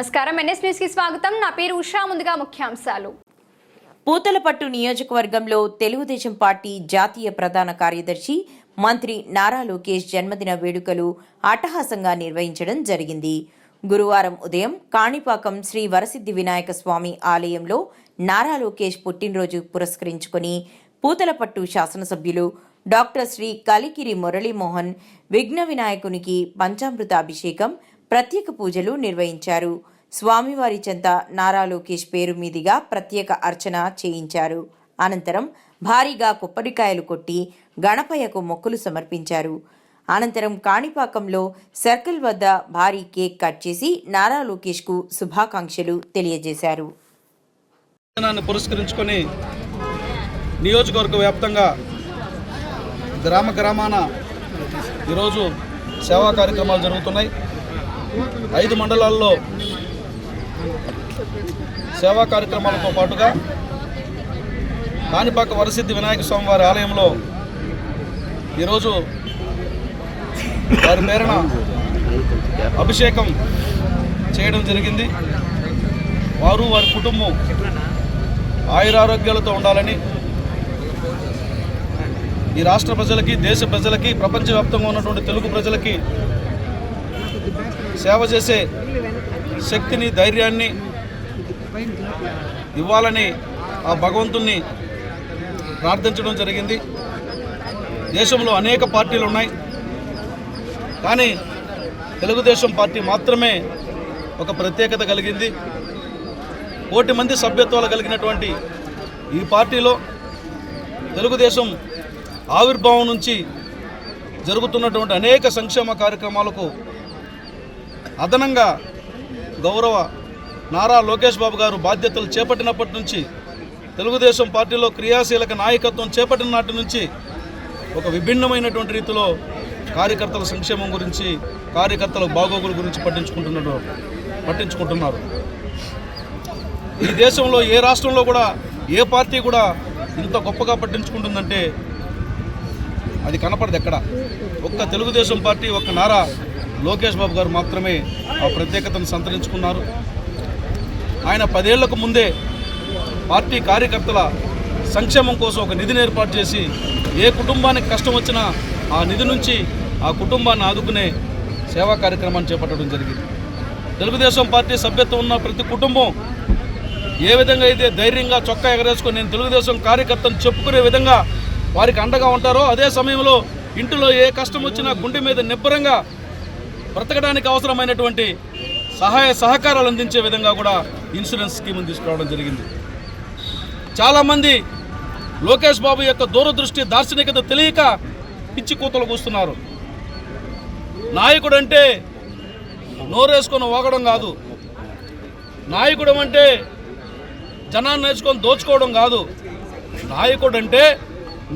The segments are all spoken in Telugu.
నమస్కారం. ఎన్ఎస్ న్యూస్కి స్వాగతం. నా పేరు ఉషా. ముందుగా ముఖ్యాంశాలు. పూతలపట్టు నియోజకవర్గంలో తెలుగుదేశం పార్టీ జాతీయ ప్రధాన కార్యదర్శి మంత్రి నారా లోకేష్ జన్మదిన వేడుకలు అట్టహాసంగా నిర్వహించడం జరిగింది. గురువారం ఉదయం కాణిపాకం శ్రీ వరసిద్ధి వినాయక స్వామి ఆలయంలో నారా లోకేష్ పుట్టినరోజు పురస్కరించుకొని పూతలపట్టు శాసనసభ్యులు డాక్టర్ శ్రీ కలికిరి మురళీమోహన్ విఘ్న వినాయకునికి పంచామృత అభిషేకం ప్రత్యేక పూజలు నిర్వహించారు. స్వామివారి చెంత నారా లోకేష్ పేరు మీదుగా ప్రత్యేక అర్చన చేయించారు. అనంతరం భారీగా కొబ్బరికాయలు కొట్టి గణపయ్యకు మొక్కులు సమర్పించారు. అనంతరం కాణిపాకంలో సర్కిల్ వద్ద భారీ కేక్ కట్ చేసి నారా లోకేష్కు శుభాకాంక్షలు తెలియజేశారు. పురస్కరించుకొని నియోజకవర్గ వ్యాప్తంగా గ్రామ గ్రామాన ఈరోజు సేవా కార్యక్రమాలు జరుగుతున్నాయి. ఐదు మండలాల్లో సేవా కార్యక్రమాలతో పాటుగా కాణిపాక వరసిద్ధి వినాయక స్వామి వారి ఆలయంలో ఈరోజు వారి పేరున అభిషేకం చేయడం జరిగింది. వారు వారి కుటుంబం ఆయురారోగ్యాలతో ఉండాలని ఈ రాష్ట్ర ప్రజలకి దేశ ప్రజలకి ప్రపంచవ్యాప్తంగా ఉన్నటువంటి తెలుగు ప్రజలకి సేవ చేసే శక్తిని ధైర్యాన్ని ఇవ్వాలని ఆ భగవంతుణ్ణి ప్రార్థించడం జరిగింది. దేశంలో అనేక పార్టీలు ఉన్నాయి. కానీ తెలుగుదేశం పార్టీ మాత్రమే ఒక ప్రత్యేకత కలిగింది. కోటి మంది సభ్యత్వాలు కలిగినటువంటి ఈ పార్టీలో తెలుగుదేశం ఆవిర్భావం నుంచి జరుగుతున్నటువంటి అనేక సంక్షేమ కార్యక్రమాలకు అదనంగా గౌరవ నారా లోకేష్ బాబు గారు బాధ్యతలు చేపట్టినప్పటి నుంచి తెలుగుదేశం పార్టీలో క్రియాశీలక నాయకత్వం చేపట్టిన నాటి నుంచి ఒక విభిన్నమైనటువంటి రీతిలో కార్యకర్తల సంక్షేమం గురించి కార్యకర్తల బాగోగుల గురించి పట్టించుకుంటున్నారు పట్టించుకుంటున్నారు. ఈ దేశంలో ఏ రాష్ట్రంలో కూడా ఏ పార్టీ కూడా ఇంత గొప్పగా పట్టించుకుంటుందంటే అది కనపడదు ఎక్కడ. ఒక్క తెలుగుదేశం పార్టీ ఒక్క నారా లోకేష్ బాబు గారు మాత్రమే ఆ ప్రత్యేకతను సంతరించుకున్నారు. ఆయన పదేళ్ళకు ముందే పార్టీ కార్యకర్తల సంక్షేమం కోసం ఒక నిధిని ఏర్పాటు చేసి ఏ కుటుంబానికి కష్టం వచ్చినా ఆ నిధి నుంచి ఆ కుటుంబాన్ని ఆదుకునే సేవా కార్యక్రమాన్ని చేపట్టడం జరిగింది. తెలుగుదేశం పార్టీ సభ్యత్వం ఉన్న ప్రతి కుటుంబం ఏ విధంగా అయితే ధైర్యంగా చొక్కా ఎగరేసుకొని నేను తెలుగుదేశం కార్యకర్తను చెప్పుకునే విధంగా వారికి అండగా ఉంటారో అదే సమయంలో ఇంటిలో ఏ కష్టం వచ్చినా గుండె మీద నిబ్బరంగా బ్రతకడానికి అవసరమైనటువంటి సహాయ సహకారాలు అందించే విధంగా కూడా ఇన్సూరెన్స్ స్కీమ్ని తీసుకురావడం జరిగింది. చాలామంది లోకేష్ బాబు యొక్క దూరదృష్టి దార్శనికత తెలియక పిచ్చి కూతలు కూస్తున్నారు. నాయకుడు అంటే నోరేసుకొని ఓగడం కాదు. నాయకుడు అంటే జనాన్ని నేర్చుకొని దోచుకోవడం కాదు. నాయకుడు అంటే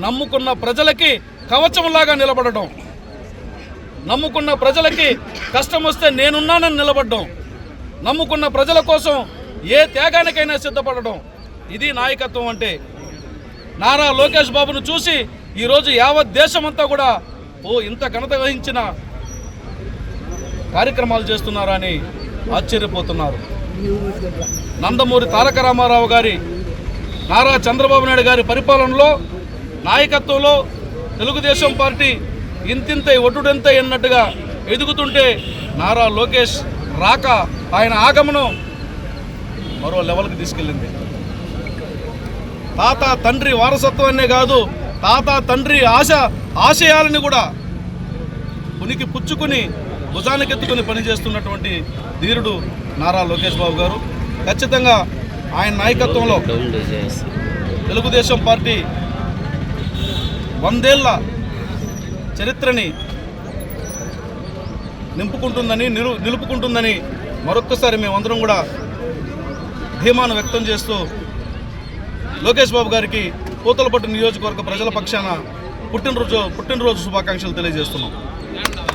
నమ్ముకున్న ప్రజలకి కవచంలాగా నిలబడటం. నమ్ముకున్న ప్రజలకి కష్టం వస్తే నేనున్నానని నిలబడ్డం. నమ్ముకున్న ప్రజల కోసం ఏ త్యాగానికైనా సిద్ధపడడం ఇది నాయకత్వం అంటే. నారా లోకేష్ బాబును చూసి ఈరోజు యావత్ దేశమంతా కూడా ఓ ఇంత ఘనత వహించిన కార్యక్రమాలు చేస్తున్నారా అని ఆశ్చర్యపోతున్నారు. నందమూరి తారక రామారావు గారి నారా చంద్రబాబు నాయుడు గారి పరిపాలనలో నాయకత్వంలో తెలుగుదేశం పార్టీ ఇంతింత ఒడ్డుడెంత అన్నట్టుగా ఎదుగుతుంటే నారా లోకేష్ రాక ఆయన ఆగమనం మరో లెవెల్కి తీసుకెళ్ళింది. తాత తండ్రి వారసత్వాన్నే కాదు తాత తండ్రి ఆశ ఆశయాలని కూడా ఉనికి పుచ్చుకుని భుజానికెత్తుకుని పనిచేస్తున్నటువంటి ధీరుడు నారా లోకేష్ బాబు గారు. ఖచ్చితంగా ఆయన నాయకత్వంలో తెలుగుదేశం పార్టీ వందేళ్ళ చరిత్రని నింపుకుంటుందని నిలు నిలుపుకుంటుందని మరొక్కసారి మేమందరం కూడా ధీమాను వ్యక్తం చేస్తూ లోకేష్ బాబు గారికి పూతలపట్టు నియోజకవర్గ ప్రజల పక్షాన పుట్టినరోజు పుట్టినరోజు శుభాకాంక్షలు తెలియజేస్తున్నాం.